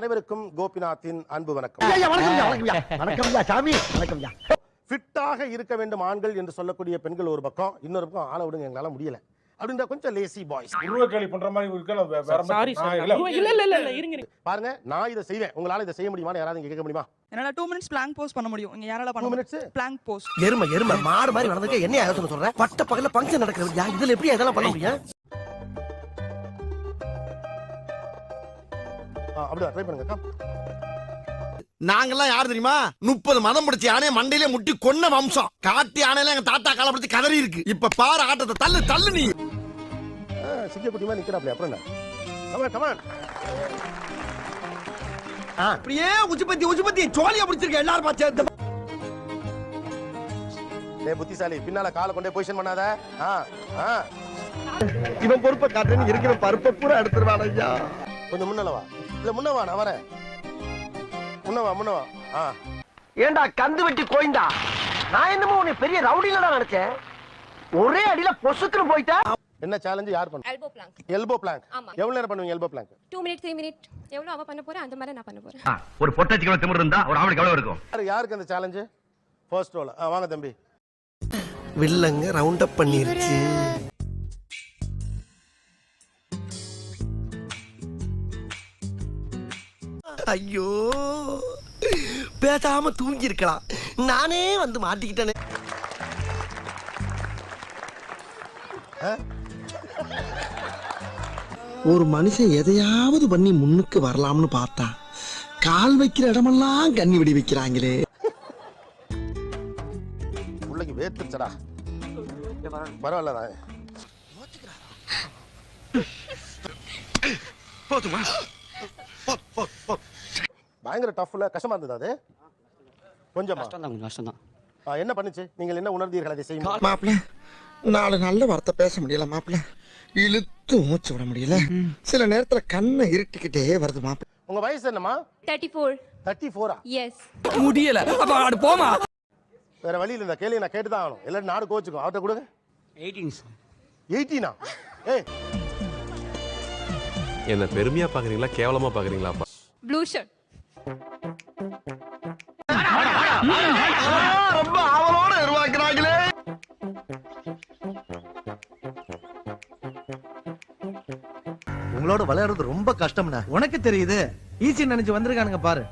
அனைவருக்கும் கோபிநாத்தின் அன்பு வணக்கம். வணக்கம் சாமி. வணக்கம் ஃபிட்டாக இருக்க வேண்டும் ஆண்கள் என்று சொல்லக்கூடிய பெண்கள் ஒரு பக்கம் இன்னொரு பக்கம் ஆள விடுங்க எங்களால முடியல. அப்படின்ற கொஞ்சம் லேசி பாய்ஸ் உருவ கேலி பண்ற மாதிரி இருங்க. பாருங்க நான் இதை செய்வேன். உங்களால இதை செய்ய முடியுமான்னு யாராவது கேட்க முடியுமா? என்னால டூ மினிட்ஸ் பிளாங்க் போஸ்ட் பண்ண முடியும். இங்க யாரால பண்ண மினிட்ஸ் பிளாங்க் போஸ்ட் எருமை எருமை மாடு மாதிரி வளர்ந்துக்க என்ன சொல்றேன் பட்ட பகல பங்கன் நடக்கிறது. இதுல எப்படி அதெல்லாம் பண்ண முடியும்? அப்படியே ட்ரை பண்ணுங்க. நாங்கெல்லாம் யார் தெரியுமா? முப்பது மதம் பிடிச்ச யானையை மண்டையில முட்டி கொன்ன வம்சம். காட்டு யானையில எங்க தாத்தா காலப்படுத்தி கதறி இருக்கு. இப்ப பாரு ஆட்டத்தை தள்ளு தள்ளு நீ. சிங்க குட்டிமா நிக்கிறாப்ல அப்புறம் என்ன? கமான் அப்படியே உச்சுப்பத்தி உச்சுப்பத்தி சோழியா பிடிச்சிருக்க எல்லாரும் பார்த்து டேய் புத்திசாலி பின்னால காலை கொண்டே பொசிஷன் பண்ணாத. இவன் பொறுப்பை காட்டுறேன்னு இருக்கிற பருப்பை பூரா எடுத்துருவான் ஐயா. கொஞ்சம் முன்னால வா. இல்ல முன்ன வா நான் வரேன். முன்ன வா முன்ன வா. ஆ. ஏண்டா கந்து வெட்டி கோயந்தா? நான் என்னமோ உன்னை பெரிய ரவுடிலடா நினைச்சேன். ஒரே அடியில பொசுக்குன்னு போயிட்டா? என்ன சேலஞ்சு யார் பண்ண? எல்போ பிளாங்க் எல்போ பிளாங்க் ஆமா. எவ்வளவு நேரம் பண்ணுவீங்க elbow plank two minute three minute எவ்வளோ அவ பண்ண போறேன் அந்த மாதிரி நான் பண்ண போறேன். ஒரு பொட்டாச்சிக்கு திமிர் இருந்தா ஒரு ஆவலுக்கு எவ்வளவு இருக்கும்? யாரு யாருக்கு அந்த சேலஞ்சு ஃபர்ஸ்ட் ரோல் வாங்க தம்பி. வில்லங்க ரவுண்ட் அப் பண்ணிருச்சு. ஐயோ பேசாம தூங்கி இருக்கலாம் நானே வந்து மாட்டிக்கிட்டேனே. ஒரு மனுஷன் எதையாவது பண்ணி முன்னுக்கு வரலாம்னு பார்த்தா கால் வைக்கிற இடமெல்லாம் கண்ணி விடி வைக்கிறாங்களே. உள்ளக்கு வேத்துச்சடா பரவாயில்ல நான் போதுமா பயங்கர டஃப்ல கஷ்டமா இருந்தது அது? கொஞ்சமா? கஷ்டம் தான் ஆ, என்ன பண்ணுச்சு? நீங்கள் என்ன உணர்ந்தீர்கள் அதை செய்யும் மாப்பிள்ள நாலு நல்ல வார்த்தை பேச முடியல மாப்பிள்ள இழுத்து மூச்சு விட முடியல. சில நேரத்துல கண்ணை இருட்டிக்கிட்டே வருது மாப்பிள்ள உங்க வயசு என்னம்மா? தேர்ட்டி ஃபோர் தேர்ட்டி ஃபோரா எஸ் முடியல. அப்ப ஆடு போமா? வேற வழியில் இந்த கேள்வி நான் கேட்டு தான் ஆகணும். எல்லாரும் நாடு கோச்சுக்கும். அவர்கிட்ட கொடுங்க. எயிட்டீன் சார் எயிட்டீனா ஏய். என்ன பெருமையா பாக்குறீங்களா? கேவலமா பாக்குறீங்களாப்பா? ப்ளூ ஷர்ட் ரொம்ப உருவாக்குறாங்களே உங்களோட விளையாடுறது ரொம்ப கஷ்டம் உனக்கு தெரியுது. ஈஸி நினைச்சு வந்திருக்கானுங்க பாரு.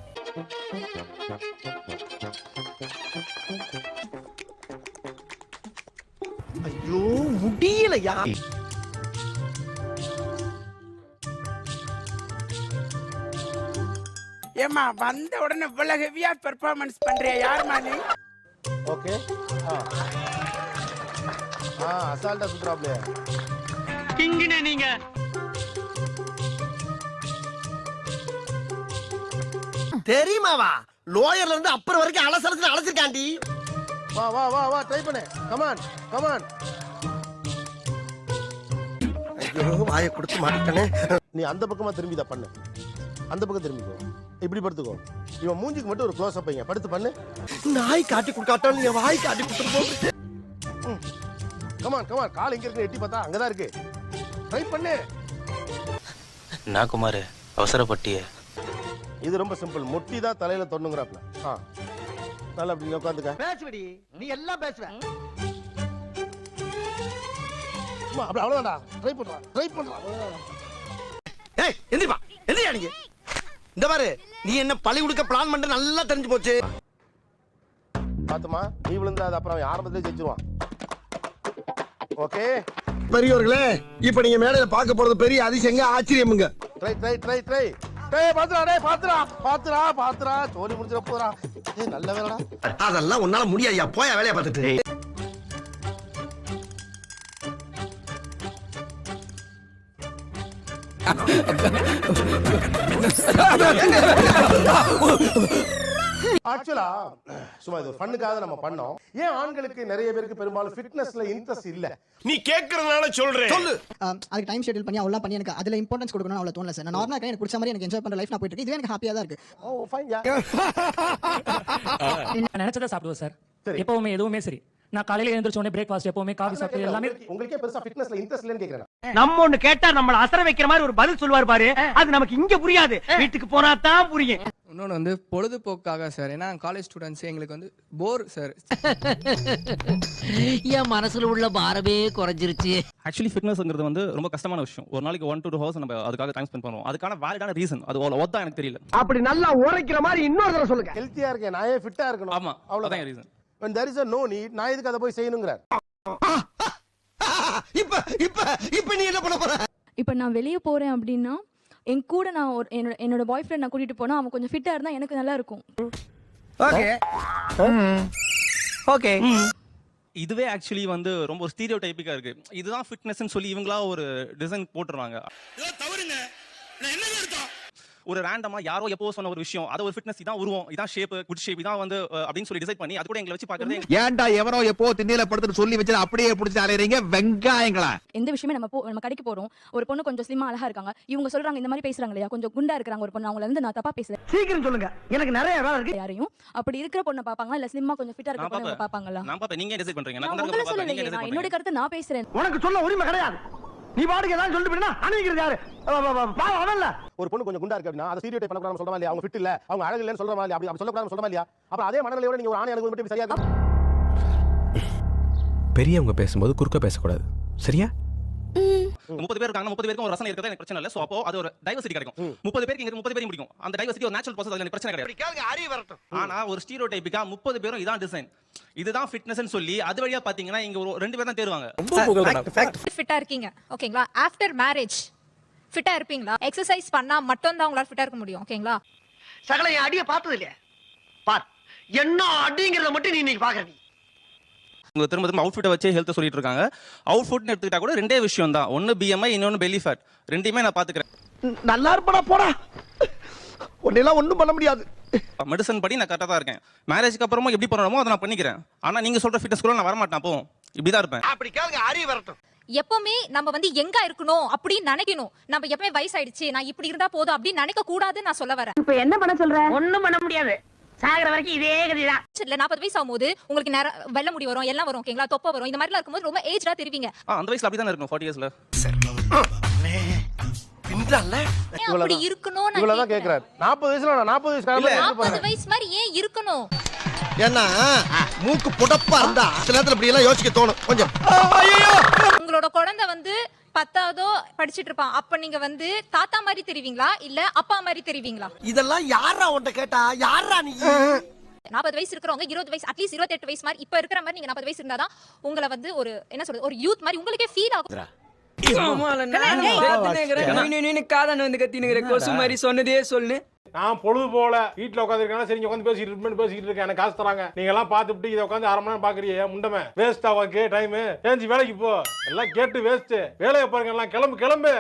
ஐயோ முடியலையா? ஏமா வந்த உடனே இவ்வளவு ஹெவியா பெர்ஃபார்மன்ஸ் பண்றியா? யாருமா நீ? ஓகே. ஆ. அசால்ட்டா சுத்துறாப்லையே. கிங்கினே நீங்க. தெரியுமாவா? லோயர்ல இருந்து அப்புறம் வரைக்கும் அலசலத்துல அழைச்சிருக்காண்டி வா வா வா வா ட்ரை பண்ணு. கமான் கமான் ஐயோ வாயை கொடுத்து மாட்டிட்டனே நீ அந்த பக்கமா திரும்பி தான் பண்ணு. அந்த பக்கம் திரும்பிக்கோ இப்படி படுத்துக்கோ. இவன் மூஞ்சிக்கு மட்டும் ஒரு க்ளோஸ் அப் வைங்க. படுத்து பண்ணு. நாய் காட்டி கொடுக்காட்டாலும் நீங்க வாய் காட்டி கொடுத்துட்டு கமான் கமான் கால் எங்க இருக்கு எட்டி பார்த்தா அங்கதான் இருக்கு. ட்ரை பண்ணு. நான் குமார் அவசரப்பட்டிய. இது ரொம்ப சிம்பிள் முட்டி தான் தலையில தொண்ணுங்கிறாப்ல ஆ. நல்லா அப்படி உட்காந்துக்க. பேசுவடி. நீ எல்லாம் பேசுவ. அப்படி அவ்வளவுதான்டா. ட்ரை பண்றா ட்ரை பண்றா ஏய் எந்திரிப்பா. எந்திரியா நீங்க இந்த பாரு நீ என்ன பழி கொடுக்க பிளான் பண்ண நல்லா தெரிஞ்சு போச்சு. பாத்துமா நீ விழுந்தா அது அப்புறம் அவன் ஆரம்பத்திலே செஞ்சுருவான் ஓகே பெரியவர்களே இப்ப நீங்க மேடையில பார்க்க போறது பெரிய அதிசயங்க ஆச்சரியமுங்க. ட்ரை ட்ரை ட்ரை ட்ரை டேய் பாத்துடா டேய் பாத்துடா பாத்துடா பாத்துடா சோலி முடிஞ்சிட போறா ஏய் நல்ல வேலைடா. அதெல்லாம் உன்னால முடியாதுயா போயா வேலைய பார்த்துட்டு. ஆக்சுவலா சும்மா இது ஃபன்னுக்காக நம்ம பண்ணோம். ஏன் ஆண்களுக்கு நிறைய பேருக்கு பெரும்பாலும் ஃபிட்னஸ்ல இன்ட்ரெஸ்ட் இல்ல? நீ கேக்குறதுனால சொல்றேன். சொல்லு. அதுக்கு டைம் ஷெட்யூல் பண்ணி அவ்வளவு பண்ணி எனக்கு அதுல இம்பார்ட்டன்ஸ் கொடுக்கணும் அவ்வளவு தோணல சார் நான் நார்மலா எனக்கு பிடிச்ச மாதிரி எனக்கு என்ஜாய் பண்ற லைஃப் நான் போயிட்டு இருக்கு. இதுவே எனக்கு ஹாப்பியா தான் இருக்கு. ஓ ஃபைன் யா நினைச்சதை சாப்பிடுவோம் சார் சரி. எப்பவுமே எதுவுமே சரி. நான் காலையில எழுந்திரிச்ச உடனே பிரேக்ஃபாஸ்ட் எப்பவுமே காஃபி சாப்பிட்டு எல்லாமே உங்களுக்கு- பெருசா ஃபிட்னஸ்ல இன்ட்ரெஸ்ட் இல்லைன்னு கேக்குறேன் நம்ம ஒண்ணு கேட்டா நம்மள அசர வைக்கிற மாதிரி ஒரு பதில் சொல்லுவார் பாரு. அது நமக்கு இங்க புரியாது. வீட்டுக்கு போனா தான் புரியும். இன்னொன்று வந்து பொழுதுபோக்காக சார் ஏன்னா காலேஜ் ஸ்டூடெண்ட்ஸ் எங்களுக்கு வந்து போர் சார் என் மனசுல உள்ள பாரமே குறைஞ்சிருச்சு. ஆக்சுவலி ஃபிட்னஸ்ங்கிறது வந்து ரொம்ப கஷ்டமான விஷயம். ஒரு நாளைக்கு ஒன் டு டூ ஹவர்ஸ் நம்ம அதுக்காக டைம் ஸ்பெண்ட் பண்ணுவோம். அதுக்கான வேலிடான ரீசன் அது அவ்வளோ தான் எனக்கு தெரியல. அப்படி நல்லா உரைக்கிற மாதிரி இன்னொரு தடவை சொல்லுங்க. ஹெல்த்தியா இருக்கேன். நான் ஏன் ஃபிட்டா இருக்கணும்? ஆமா அவ்வளவுதான். அதான் reason when there is a no need. நான் எதுக்கு அதை போய் செய்யணுங்கிறார். இப்ப இப்ப இப்ப நீ என்ன பண்ண போற? இப்போ நான் வெளியே போறேன் அப்படின்னா என் கூட நான் ஒரு என்னோட என்னோட பாய் ஃப்ரெண்ட் நான் கூட்டிட்டு போனா அவன் கொஞ்சம் ஃபிட்டா இருந்தா எனக்கு நல்லா இருக்கும். ஓகே ஓகே இதுவே ஆக்சுவலி வந்து ரொம்ப ஒரு ஸ்டீரியோ டைப்பிக்கா இருக்கு. இதுதான் ஃபிட்னஸ்னு சொல்லி இவங்களா ஒரு டிசைன் போட்டுருவாங்க. ஒரு ரேண்டமா யாரோ எப்போ சொன்ன ஒரு விஷயம். அது ஒரு ஃபிட்னஸ் இதான் உருவம். இதான் ஷேப் குட் ஷேப் இதான் வந்து அப்படின்னு சொல்லி டிசைட் பண்ணி அது கூட எங்களை வச்சு பாக்குறது ஏன்டா எவனோ எப்போ திண்ணையில படுத்துட்டு சொல்லி வச்சு அப்படியே புடிச்சு அலையறீங்க? வெங்காயங்களா? எந்த விஷயமே நம்ம போ நம்ம கடைக்கு போறோம். ஒரு பொண்ணு கொஞ்சம் ஸ்லிம்மா அழகா இருக்காங்க. இவங்க சொல்றாங்க இந்த மாதிரி பேசுறாங்க இல்லையா? கொஞ்சம் குண்டா இருக்கிறாங்க ஒரு பொண்ணு. அவங்கள வந்து நான் தப்பா பேசுறேன். சீக்கிரம் சொல்லுங்க. எனக்கு நிறைய வேலை இருக்கு. யாரையும்? அப்படி இருக்கிற பொண்ணை பாப்பாங்களா இல்ல ஸ்லிம்மா கொஞ்சம் ஃபிட்டா இருக்கிற நான் பொண்ணு. பாப்பாங்களா நான் பாப்பேன் நீங்க டிசைட் பண்றீங்க? நான் உங்களை சொல்லலையே. என்னோட கருத்து நான் பேசுறேன். உனக்கு சொல்ல உரிமை கிடையாது. நீ பாட்டுக்கு ஏதாவது சொல்லிட்டு அணுகிறது யாரு? பாவம் அவன்ல ஒரு பொண்ணு கொஞ்சம் குண்டா இருக்கு அப்படின்னா அதை ஸ்டீரியோ டைப் பண்ணக்கூடாது சொல்றமா இல்லையா? அவங்க ஃபிட் இல்ல. அவங்க அழகு இல்லைன்னு சொல்றமா இல்லையா? அப்படி சொல்லக்கூடாது சொல்றமா இல்லையா? அப்புறம் அதே மனநிலையோட நீங்க ஒரு ஆணை அனுபவம் மட்டும் சரியா பெரியவங்க பேசும்போது குறுக்க பேசக்கூடாது. சரியா? முப்பது பேர் இருக்காங்க முப்பது பேருக்கு ஒரு ரசனை இருக்கிறது எனக்கு பிரச்சனை இல்லை. சோ அப்போ அது ஒரு டைவர்சிட்டி கிடைக்கும். முப்பது பேருக்கு இங்க முப்பது பேரும் பிடிக்கும். அந்த டைவர்சிட்டி ஒரு நேச்சுரல் ப்ராசஸ் எனக்கு பிரச்சனை கிடையாது. கேளுங்க அறிவு வரட்டும். ஆனா ஒரு ஸ்டீரியோ டைப்பிக்கா முப்பது பேரும் இதான் டிசைன் இதுதான் ஃபிட்னஸ் சொல்லி அது வழியா பாத்தீங்கன்னா இங்க ஒரு ரெண்டு பேர் தான் தேருவாங்க ஃபிட்டா இருக்கீங்க. ஓகேங்களா ஆஃப்டர் மேரேஜ் ஃபிட்டா இருப்பீங்களா? எக்ஸசைஸ் பண்ணா மட்டும் தான் உங்களால ஃபிட்டா இருக்க முடியும். ஓகேங்களா சகல என் அடிய பார்த்தது இல்லையா பார் என்ன அடிங்கிறத மட்டும் நீ இன்னைக்கு பாக்குற நீ உங்க திரும்ப திரும்ப அவுட்ஃபிட்டை வச்சே ஹெல்த் சொல்லிட்டு இருக்காங்க அவுட்ஃபிட்னு எடுத்துக்கிட்டா கூட ரெண்டே விஷயம் தான் ஒன்னு பிஎம்ஐ இன்னொன்னு பெல்லி ஃபேட் ரெண்டையுமே நான் பாத்துக்கிறேன். நல்லா இருப்படா போடா. உன்னெல்லாம் ஒண்ணும் பண்ண முடியாது. மெடிசன் படி நான் கரெக்டாக தான் இருக்கேன். மேரேஜ்க்கு அப்புறமா எப்படி பண்ணணுமோ அதை நான் பண்ணிக்கிறேன். ஆனா நீங்க சொல்ற ஃபிட்னஸ் கூட நான் வரமாட்டேன் அப்போ. இப்படிதான் இருப்பேன். அப்படி கேளுங்க அறிவு வரட்டும். எப்பவுமே நம்ம வந்து எங்க இருக்கணும் அப்படின்னு நினைக்கணும். நம்ம எப்பவுமே வயசாயிடுச்சு நான் இப்படி இருந்தா போதும் அப்படின்னு நினைக்க கூடாதுன்னு நான் சொல்ல வரேன். இப்ப என்ன பண்ண சொல்ற? ஒண்ணும் பண்ண முடியாது. சாகிற வரைக்கும் இதே கதிதான். இல்ல நாற்பது வயசு ஆகும்போது உங்களுக்கு நேர வெள்ள முடி வரும் எல்லாம் வரும் ஓகேங்களா? தொப்பை வரும் இந்த மாதிரிலாம் இருக்கும்போது ரொம்ப ஏஜ்டா தெரிவிங்க. அந்த வயசுல அப்படிதான் இருக்கும் ஃபார்ட்டி இயர்ஸ்ல அப்படி இருக்கணும் இவ்வளவுதான். கேக்குறாரு. நாற்பது வயசுல நாற்பது வயசு நாற்பது வயசு மாதிரி ஏன் இருக்கணும்? ஏன்னா மூக்கு புடப்பா இருந்தா சில நேரத்துல இப்படி எல்லாம் யோசிக்க தோணும் கொஞ்சம். உங்களோட குழந்தை வந்து பத்தாவதோ படிச்சிட்டு இருப்பான். அப்ப நீங்க வந்து தாத்தா மாதிரி தெரிவிங்களா? இல்ல அப்பா மாதிரி தெரிவிங்களா? இதெல்லாம் யாரா உன்ட்ட கேட்டா? யாரா நீ? நாற்பது வயசு இருக்கிறவங்க இருபது வயசு அட்லீஸ்ட் இருபத்தெட்டு வயசு மாதிரி இப்ப இருக்கிற மாதிரி நீங்க நாற்பது வயசு இருந்தாதான் உங்களை வந்து ஒரு என்ன சொல்றது ஒரு யூத் மாதிரி உங்களுக்கே ஃபீல் ஆகும். காதன் வந்து கத்தினுங்கிற கொசு மாதிரி சொன்னதே சொல்லு. நான் பொழுது போல வீட்டுல உட்காந்துருக்கேன் சரி உட்காந்து பேசிட்டு இருப்பேன் பேசிட்டு இருக்கேன். எனக்கு காசு தராங்க. நீங்க எல்லாம் பார்த்துட்டு இதை உட்காந்து அரை மணி நேரம் பாக்குறீங்க முண்டமே? வேஸ்ட் உனக்கு டைம் ஏஞ்சி வேலைக்கு போ. எல்லாம் கேட்டு வேஸ்ட் வேலையை பாருங்க எல்லாம் கிளம்பு கிளம்பு.